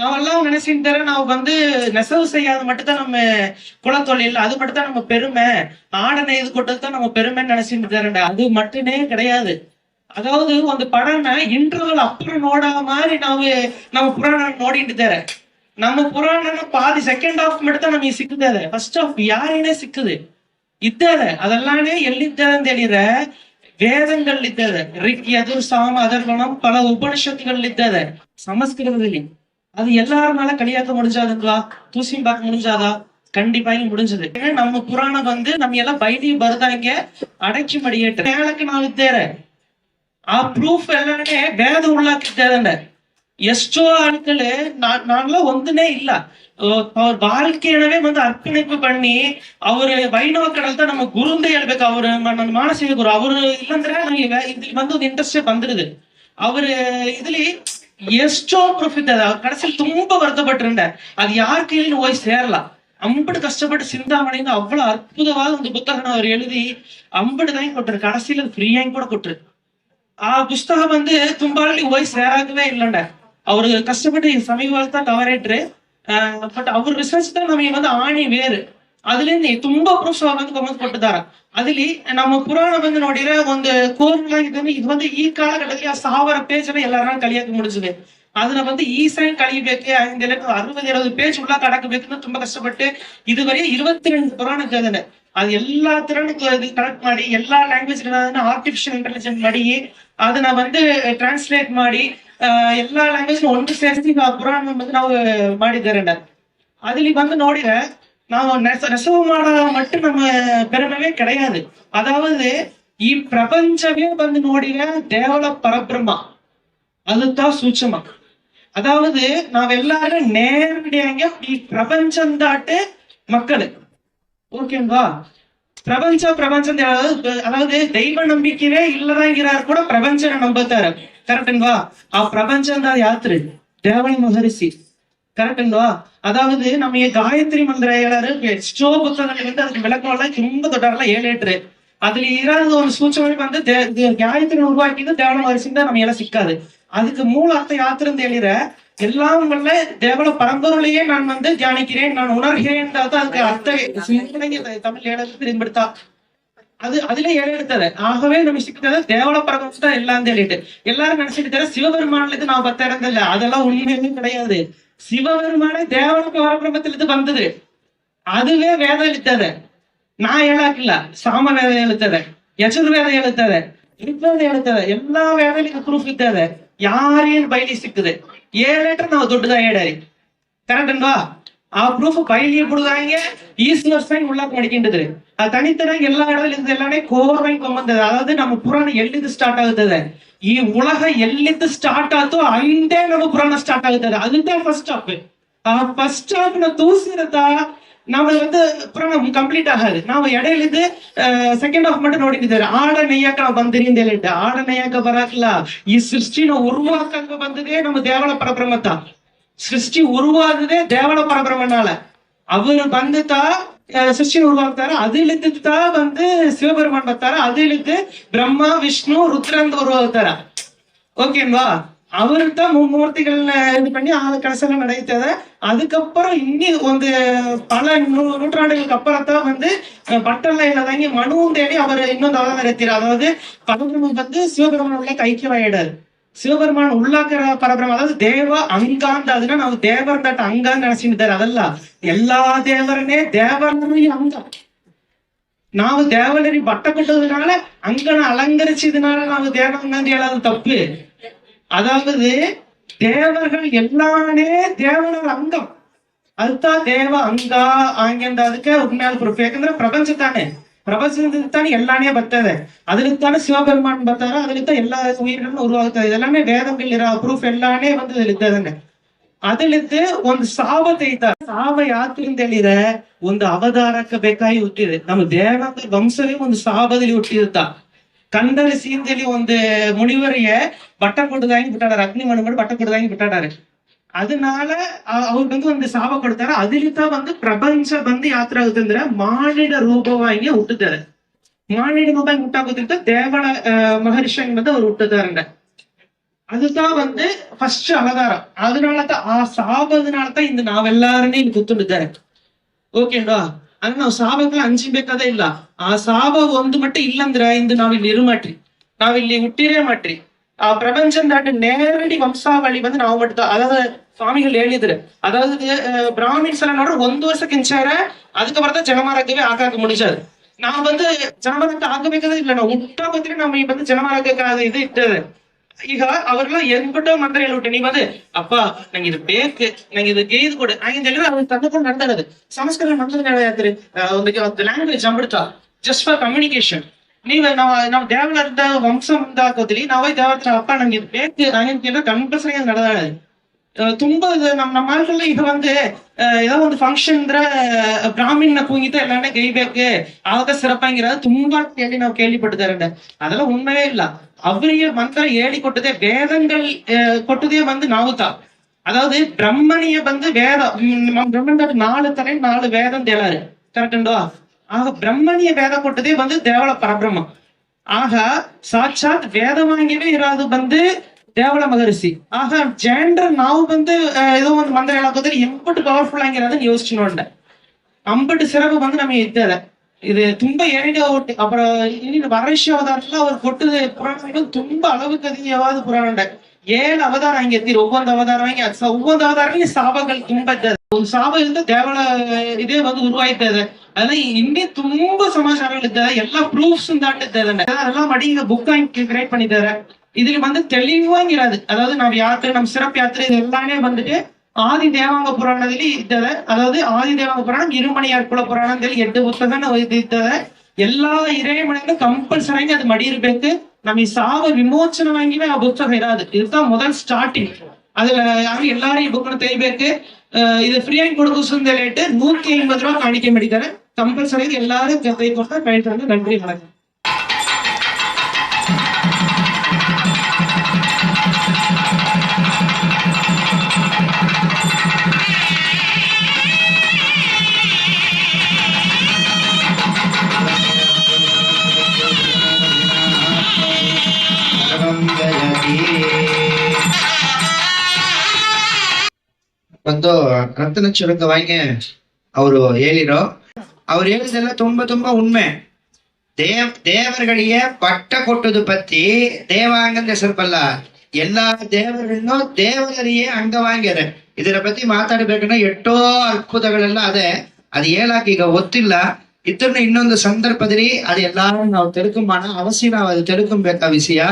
நான்லாம் நினைச்சிட்டு தர நான் வந்து நெசவு செய்யாத மட்டும் தான் நம்ம குலத்தொழில் அது மட்டும் தான் நம்ம பெருமை. ஆடனை இது கொண்டது தான் நம்ம பெருமைன்னு நினைச்சிட்டு தரேன்டா அது மட்டுமே கிடையாது. அதாவது அந்த படம்னா இன்றவள் அப்புறம் நோடாத மாதிரி நாம நம்ம புராணம் நோடிட்டு தரேன் நம்ம புராணம் பாதி செகண்ட் ஆஃப் மட்டும் தான் நம்ம தர ஃபர்ஸ்ட் ஆஃப் யாரையுனே சிக்குது. இத்தாத அதெல்லாமே எல்லித்தாதான் தெரியற வேதங்கள் இத்தாத ரிக் எதிர் சாம் அதர்வனம் பல உபனிஷத்துகள் இத்தத சமஸ்கிருதத்திலையும் அது எல்லாருனால கலியாக்க முடிஞ்சாதுங்களா தூசி பார்க்க முடிஞ்சாதா கண்டிப்பாக முடிஞ்சது ஏன்னா நம்ம புராணம் வந்து நம்ம எல்லாம் ಬೈದಿ ಬರ್ದಂಗೆ ಅಡಚಿ ಮಡಿಯೇಟ ಹೇಳಕ್ಕೆ ನಾವಿದ್ದೇವೆ ಆ ಪ್ರೂಫ್ ಎಲ್ಲಾನೇ ಬೇದ ಉಳ್ಳಾಕಿದ್ದೇವೆ ಎಷ್ಟೋ ಆಳ್ಗಳು ನಾ- ನಾನೆಲ್ಲ ಒಂದನೇ ಇಲ್ಲ ಅಹ್ ಅವ್ರ வாழ்க்கையவே வந்து அர்ப்பணிப்பு பண்ணி அவரு வைணவ கடல் தான் நம்ம குருந்தே ಹೇಳ್ಬೇಕು அவரு ನನ್ನ ಮಾನಸಿಕ ಗುರು ಅವರು ಇಲ್ಲಂದ್ರೆ ನನಗೆ ಇದ್ರಲ್ಲಿ ಬಂದು ಒಂದು ಇಂಟ್ರೆಸ್ಟ್ ಬಂದಿರುದು அவரு இதுல ಎಷ್ಟೋ ಪ್ರಾಫಿಟ್ ಅದ ಕಡಸಲ್ ತುಂಬಾ ವರ್ಧಪಟ್ಟಿರುಂಡ ಅದು ಯಾರ ಕೈಯಲ್ಲಿ ಹೋಗಿ ಸೇರಲ್ಲ ಅಂಬಡು ಕಷ್ಟಪಟ್ಟು ಸಿಂಧಾಮಣಿಯಿಂದ ಅವಳ ಅದ್ಭುತವಾದ ಒಂದು ಪುಸ್ತಕನ ಅವ್ರು எழுதி ಅಂಬಡು தான் ಕೊಟ್ಟರು கடைசியில் ஃப்ரீயாயும் கூட ಕೊಟ್ಟರು ಆ ಪುಸ್ತಕ வந்து ತುಂಬಾಳಿ ಹೋಗಿ ಸೇರಾಗವೇ இல்லண்ட அவரு கஷ்டப்பட்டு சமீப காலத்தான் தவறிட்டு பட் அவர் ரிசர்ச் தான் நம்ம வந்து ஆணி வேறு ಅದ್ರಿಂದ ತುಂಬಾ ಪ್ರೂಫ್ಸ್ ಗಮನ ಕೊಟ್ಟಿದ್ದಾರೆ ಅಲ್ಲಿ ನಮ್ಮ ಪುರಾಣ ಬಂದು ನೋಡಿದ್ರೆ ಒಂದು ಕೋರ್ಲ್ ಆಗಿದ್ದಾನೆ ಇದು ಬಂದು ಈ ಕಾಲಘಟ್ಟದಲ್ಲಿ ಆ ಸಾವಿರ ಪೇಜ್ ಅನ್ನ ಎಲ್ಲರನ್ನ ಕಲಿಯಕ್ಕೆ ಮುಡಿಸಿದೆ ಅದನ್ನ வந்து ஈஸியாக கழிவுக்கு அறுபது எழுபது பேஜ் உள்ள கடக்குபேக்குன்னு ತುಂಬಾ ಕಷ್ಟಪಟ್ಟು ಇದುವರೆಗೆ இருபத்தி ரெண்டு ಪುರಾಣ ಕದನೆ ಅದು ಎಲ್ಲಾ ತರನು ಕಲೆಕ್ಟ್ ಮಾಡಿ ಎಲ್ಲಾ ಲ್ಯಾಂಗ್ವೇಜ್ ಆರ್ಟಿಫಿಷಿಯಲ್ ಇಂಟೆಲಿಜೆನ್ಸ್ ಮಾಡಿ ಅದನ್ನ வந்து ಟ್ರಾನ್ಸ್ಲೇಟ್ ಮಾಡಿ ಎಲ್ಲಾ ಲ್ಯಾಂಗ್ವೇಜ್ ಒಂದು ಸೇರಿಸಿ ಪುರಾಣ ಬಂದು ನಾವು ಮಾಡಿದ್ದಾರೆ ಅದಲ್ಲಿ ಬಂದು ನೋಡಿದ್ರೆ நாம் நெசவுமாடா மட்டும் நம்ம பெருமையே கிடையாது. அதாவது ಈ ಪ್ರಪಂಚವೇ ಬಂದು ನೋಡಿರ ದೇವಳ ಪರಬ್ರಹ್ಮ அதுதான் சூட்சமா அதாவது நாம் எல்லாரும் நேரடியாங்க பிரபஞ்சம் பிரபஞ்சந்தாட்டு மக்கள். ஓகேங்களா பிரபஞ்ச பிரபஞ்சம் அதாவது தெய்வ நம்பிக்கையே இல்லதாங்கிறார் கூட பிரபஞ்சனை நம்புத்தாரு கரெக்டுங்களா ஆ பிரபஞ்சம் தான் யாத்திரை. தேவன் மகரிஷி கரெக்டுங்களா அதாவது நம்ம காயத்ரி மந்திர ஏழாரு ஸ்டோ புத்தகங்கள் வந்து அதுக்கு விளக்கம் எல்லாம் ரொம்ப தொட்டாரெல்லாம் ஏழு எட்டு அதுல ஏதாவது ஒரு சூச்சமைப்பு வந்து காயத்ரி உருவாக்கியது தேவன அரிசி தான் நம்ம எல்லாம் சிக்காது. அதுக்கு மூல அர்த்தம் யாத்திரம் தெளிற எல்லாம் தேவல தேவன பரம்பொருளையே நான் வந்து தியானிக்கிறேன் நான் உணர்கிறேன் அதுக்கு அர்த்த தமிழ் ஏழாவது பிரிம்படுத்தா அது அதுல எடுத்தது. ஆகவே நம்ம சிக்கிட்டது தேவல பரமம்ஸ் தான் எல்லாம் தேடிட்டு எல்லாரும் நினைச்சிட்டு தர இருந்து நான் பத்த இடத்துல அதெல்லாம் உண்மையுமே கிடையாது. சிவபெருமானே தேவனுக்கு பரபிரமத்திலிருந்து வந்தது. அதுவே வேதம் எழுத்தாத. நான் ஏழாக்கல சாம வேதம் எழுத்தாத யசுர் வேதம் எழுத்தாத ரிக்வேதம் எழுத்தாத எல்லா வேதம் ப்ரூஃப் இத்தாத. யாரையும் பைலி சிக்குது. ஏழு லேட்டர் நான் தொட்டுதான் ஏடாரி. கரெக்டுங்களா ப்ரூஃப் பைலிய புடுதாங்க ஈஸ்ட் வெஸ்ட் உள்ள படிக்கின்றது அது தனித்தனாக எல்லா இடத்துல இருந்து எல்லாமே கோர்வை கொம்பந்தது அதாவது நம்ம புராணம் ಎಲ್ಲಿದ್ದು ಸ್ಟಾರ್ಟ್ ಆಗುತ್ತದೆ ಈ ಉಲಗ ಎಲ್ಲಿದ್ದು ಸ್ಟಾರ್ಟ್ ಆಯ್ತು ಅಲ್ಲಿಂದೇ ನಮ್ಮ ಪುರಾಣ ಸ್ಟಾರ್ಟ್ ಆಗುತ್ತದೆ ಅದಂತೆ ಫಸ್ಟ್ ಸ್ಟಾಪ್ ಆ ಫಸ್ಟ್ ಸ್ಟಾಪ್ ನ ತೂಸಿರತಾ ನಾವು வந்து புராணம் ಕಂಪ್ಲೀಟ್ ஆகாது ನಾವು ಎಡೆಯಲ್ಲಿದ್ದು ಸೆಕೆಂಡ್ ಹಾಫ್ மட்டும் ನೋಡಿದ್ದಾರೆ ಆಡ ನೆಯ್ಯಾಕ ನಾವು ಬಂದಿರಿ ಅಂತ ಹೇಳಿದ್ದೆ ಆಡ ನೆಯ್ಯಾಕ ಬರಕ್ಲ ಈ ಸೃಷ್ಟಿನ ಉರುವಾಕಂಗ ಬಂದದೇ ನಮ್ಮ ದೇವಳ ಪರಬ್ರಹ್ಮತ சிருஷ்டி உருவாகுதே தேவன பரபிரமனால. அவர் வந்துட்டா அஹ், சிருஷ்டி உருவாக்குறாரு அது தான் வந்து சிவபெருமான் பார்த்தாரு இழுத்து பிரம்மா விஷ்ணு ருத்ரன் உருவாக்குறாரு ஓகேங்களா அவருக்கு தான் மும்மூர்த்திகள் இது பண்ணி அது கடைசியில நடைத்தது. அதுக்கப்புறம் இன்னி வந்து பல நூ- நூற்றாண்டுகளுக்கு அப்புறம் தான் வந்து அஹ், பட்டல்ல மனுவும் தேடி அவர் இன்னும் அவதாரம் எடுத்தார் அதாவது பரபிரமன் வந்து சிவபெருமான் உள்ள சிவபெருமான் உள்ளாக்கிற பரபிரமம் அதாவது தேவ அங்காந்த அதுனா நம்ம தேவர் தட்ட ಅಂಗಾಂಗ ನೆನೆಸಿದ್ದಾರೆ ಅದಲ್ಲ ಎಲ್ಲಾ ದೇವರನ್ನೇ ದೇವರನೇ ಅಂಗ ನಾವು ದೇವನರಿ ಬಟ್ಟ ಕೊಟ್ಟதுனால அங்கன அலங்கரிச்சதுனால ನಾವು தேவ அங்காந்து ಹೇಳೋದು தப்பு. அதாவது தேவர்கள் எல்லானே தேவனோட அங்கம். அதுதான் தேவ அங்கா ஆங்கிಂದ ಅದಕ್ಕೆ ಉಜ್ಞಾನ ಪ್ರೂಫ್ ಯಾಕಂದ್ರೆ ಪ್ರಪಂಚ ತಾನೆ பிரபஞ்சத்துக்குத்தானே எல்லாமே பத்தது அதுக்குத்தானே சிவபெருமான் பத்தாரோ அதுக்குத்தான் எல்லா உயிரினமும் உருவாகுது இதெல்லாமே வேதங்கள் இரா ப்ரூஃப் எல்லாமே வந்து இதுல இருக்குதுங்க ಅದಳಿದ್ರೆ ಒಂದು ಸಾವ ತೈತ ಸಾವ ಯಾಕ್ರಿಂದ ಹೇಳಿದ್ರೆ ಒಂದು ಅವಧಾರಕ್ಕೆ ಬೇಕಾಗಿ ಹುಟ್ಟಿದೆ ನಮ್ಮ ದೇಹದ ವಂಶವೇ ಒಂದು ಸಾವದಲ್ಲಿ ಹುಟ್ಟಿರುತ್ತ ಕಂದರ ಸೀನ್ದಲ್ಲಿ ಒಂದು ಮುನಿವರಿಗೆ ಬಟ್ಟ ಕೊಡದಾಗಿ ಬಿಟ್ಟಾಡಾರೆ ಅಗ್ನಿ ಮಣಿ ಮಾಡಿ ಬಟ್ಟ ಕೊಡದಾಗಿ ಬಿಟ್ಟಾಡಾರೆ அதனால அ- அவருக்கு வந்து ಒಂದು ಸಾವ ಕೊಡ್ತಾರೆ ಅದಿಲಿತ வந்து ಪ್ರಪಂಚ ಬಂದು ಯಾತ್ರೆ ಆಗುತ್ತಂದ್ರೆ ಮಾನಿಡ ರೂಪವಾಗಿ ಹುಟ್ಟುತ್ತಾರೆ ಮಾನಿಡ ರೂಪವಾಗಿ ಹುಟ್ಟಾಗುತ್ತಿದ್ದ ದೇವಳ ಮಹರ್ಷಿ ಬಂದು ಅವ್ರು ಹುಟ್ಟುತ್ತಾರಂಡ அதுதான் வந்து ಫಸ್ಟ್ ಅವತಾರ அதனால தான் ಆ ಸಾವದನಾಲ தான் ಇಂದು ನಾವೆಲ್ಲಾರನೇ ಇಲ್ಲಿ ಕೂತ್ಕೊಂಡಿದ್ದಾರೆ ಓಕೆನಾ ಅಂದ್ರೆ ನಾವು ಸಾವಕ್ಕೆ ಹಂಚಿಬೇಕಾದೇ ಇಲ್ಲ ಆ ಸಾವ ಒಂದು ಮಟ್ಟ ಇಲ್ಲಂದ್ರೆ ಇಂದು ನಾವಿಲ್ಲಿ ಇರು ಮಾಡ್ರಿ ನಾವಿಲ್ಲಿ ಹುಟ್ಟಿರೇ ಮಾಡ್ರಿ ಆ பிரபஞ்சந்தாட்டு நேரடி வம்சாவளி வந்து ನಾವು மட்டும் அதாவது சுவாமிகள் ಹೇಳಿದ್ರು அதாவது அஹ், பிராமின்ஸ் எல்லாம் ನೋಡ್ರೆ ಒಂದು ವರ್ಷ ಕೆಂಚಾರ அதுக்கப்புறம் தான் ஜனமாராக்கவே ஆகாக்க முடிஞ்சாது ನಾವು வந்து ಜನಮಾರಕ್ಕೆ ಆಗಬೇಕಾದ್ರೆ ಇಲ್ಲ ನಾವು ಹುಟ್ಟಾಗತ್ತೆ ನಮ್ಮ ಈ ಬಂದು ಜನಮಾರಕ್ಕೆ ಅದು ಇದು ಇರ್ತದೆ ಈಗ ಅವ್ರೆಲ್ಲ ಎಂದ್ಬಿಟ್ಟು ಮಂತ್ರ ಹೇಳ್ಬಿಟ್ಟು ನೀವ್ வந்து அப்பா ನಂಗೆ ಇದು ಬೇಕು ನಂಗೆ ಇದು ಗೇದು ಕೊಡು ಹಾಗೆ ಹೇಳಿದ್ರೆ ಅವ್ರು ತಂದುಕೊಂಡು ನಡೆದಾಡದು ಸಂಸ್ಕೃತ ಮಂತ್ರ ಹೇಳ್ತಾರೆ ಒಂದು ಲ್ಯಾಂಗ್ವೇಜ್ ಅಂಬಿಡ್ತಾ ಜಸ್ಟ್ ಫಾರ್ ಕಮ್ಯುನಿಕೇಶನ್ ನೀವು ನಾವು ನಾವು ದೇವರದ ವಂಶ ಮುಂದಾಕೋದ್ರಿ ನಾವೇ ದೇವರ ಅಪ್ಪ ನಂಗೆ ಬೇಕು ನಂಗೆ ಕೇಳಿದ್ರೆ ಕಂಪಲ್ಸರಿಯಾಗಿ ನಡೆದಾಡೋದು ತುಂಬಾ ನಮ್ ನಮ್ಮ ಆಲ್ರೆಡಿ ಇದು ಒಂದು ஏதோ ಒಂದು ಫಂಕ್ಷನ್ ಇದ್ರೆ ಬ್ರಾಹ್ಮಣ ಕುಂಗಿತ ಎಲ್ಲಾಂಡೆ ಗೈಬೇಕು ಆವಾಗ ಸಿರಪಂಗಿರೋದು ತುಂಬಾ ಕೇಳಿ ನಾವು ಕೇಳಿಪಟ್ಟಿದ್ದಾರೆ ಅದೆಲ್ಲ ಉண்மையே ಇಲ್ಲ ಅವರಿಗೆ ಮಂತ್ರ ಹೇಳಿ ಕೊಟ್ಟದೆ ವೇದங்கள் ಕೊಟ್ಟದೇ வந்து நாவுதா அதாவது பிரம்மணிய வந்து வேதம் பிரம்மன் நாலு தரை நாலு வேதம் தேலாரு கரெக்டுண்டோ ஆக பிரம்மனிய வேத போட்டதே வந்து தேவல பரபிரம்மம். ஆக சாட்சாத் வேதம் வாங்கியவே இராது வந்து தேவல மகரிஷி. ஆக ஜேண்டர் ನಾವು வந்து ಇದು வந்து ಮಂತ್ರ ಹೇಳಾಕೋದ್ರೆ எம்பட்டு ಪವರ್ಫುಲ್ ಆಗಿರೋದನ್ನ ಯೋಚನೆ அம்பட்டு சிறப்பு வந்து நம்ம ನಮಗೆ இது தும்ப ஏழு அப்புறம் இன்னும் வரவிஷய அவதாரத்துல அவர் கொட்டுது புராணங்கள் தும்ப அளவுக்கு அதிகமாவது புராணம் ஏழு அவதாரம் அங்க எத்தி ஒவ்வொரு அவதாரம் ஒவ்வொரு அவதாரம் சாபங்கள் தும்பது ಒಂದು ಸಾಮಾಜಿಕ ಕೇವಲ ಇದೇ ಒಂದು ಉರುವಾಯ್ತಾ ಇದೆ ಅದೇ ಇನ್ನೇ ತುಂಬಾ ಸಮಾಜ ಶಾಲೆಗಳಿದ್ದಾರೆ ಎಲ್ಲ ಪ್ರೂಫ್ಸ್ ದಾಟಿದ್ದೆ ಅದನ್ನ ಅದೆಲ್ಲ ಮಾಡಿ ಈಗ ಬುಕ್ ಆಗಿ ಕ್ರಿಯೇಟ್ பண்ணிದ್ದಾರೆ இதுல வந்து தெளிவாங்க இராது அதாவது நம்ம யாத்திரை நம்ம சிறப்பு யாத்திரை இது எல்லாமே வந்துட்டு ஆதி தேவாங்க புராணத்திலே இத்ததை அதாவது ஆதி தேவாங்க புராணம் இருமணியார் குல புராணம் தெளி எட்டு புத்தகம் ಇದ್ದದ ಎಲ್ಲಾ ಹಿರೇಮಣನು ಕಂಪಲ್ಸರಿಯಾಗಿ ಅದು ಮಡಿಯಿರ್ಬೇಕು ನಮಗೆ ಸಾವ ವಿಮೋಚನವಾಗಿನೇ ಆ ಪುಸ್ತಕ ಇರಾದು ಇರ್ತಾ ಮೊದಲ್ ಸ್ಟಾರ್ಟಿಂಗ್ அதுல யாரும் எல்லாரும் புக்னு தெரியಬೇಕು ಇದು ಫ್ರೀಯಾಗಿ ಕೊಡಬಹುದು ಅಂತ ಹೇಳಿಟ್ಟು ನೂರ ಐವತ್ತು ರೂಪಾಯಿ ಕಾಣಿಕೆ ಮಾಡಿದ್ದಾರೆ ಕಂಪಲ್ಸರಿಯಾಗಿ ಎಲ್ಲರೂ ಕೈ ಕೊಡ್ತಾ ಕಾಯ್ತಾರೆ ನನ್ರಿ ಮಾಡಕ್ಕೆ ಒಂದು ರತ್ನ ಚುರುಕವಾಗಿ ಅವರು ಹೇಳಿರೋ ಅವ್ರು ಹೇಳಿದೆಲ್ಲ ತುಂಬಾ ತುಂಬಾ ಉಣ್ಮೆ ದೇವ ದೇವರುಗಳಿಗೆ ಪಟ್ಟ ಕೊಟ್ಟದು ಪತ್ತಿ ದೇವಾಂಗದ ಹೆಸರುಬಲ್ಲ ಎಲ್ಲಾ ದೇವರನ್ನು ದೇವರಿಗೆ ಅಂಗವಾಂಗ್ಯದೆ ಇದರ ಬಗ್ಗೆ ಮಾತಾಡಬೇಕಂದ್ರೆ ಎಷ್ಟೋ ಅದ್ಭುತಗಳೆಲ್ಲ ಅದೇ ಅದು ಹೇಳಕ್ ಈಗ ಗೊತ್ತಿಲ್ಲ ಇದನ್ನ ಇನ್ನೊಂದು ಸಂದರ್ಭದಲ್ಲಿ ಅದೆಲ್ಲಾರು ನಾವು ತಿಳ್ಕೊಂಬೋಣ ಅವಶ್ಯ ನಾವು ಅದು ತಿಳ್ಕೊಬೇಕಾ ವಿಷಯ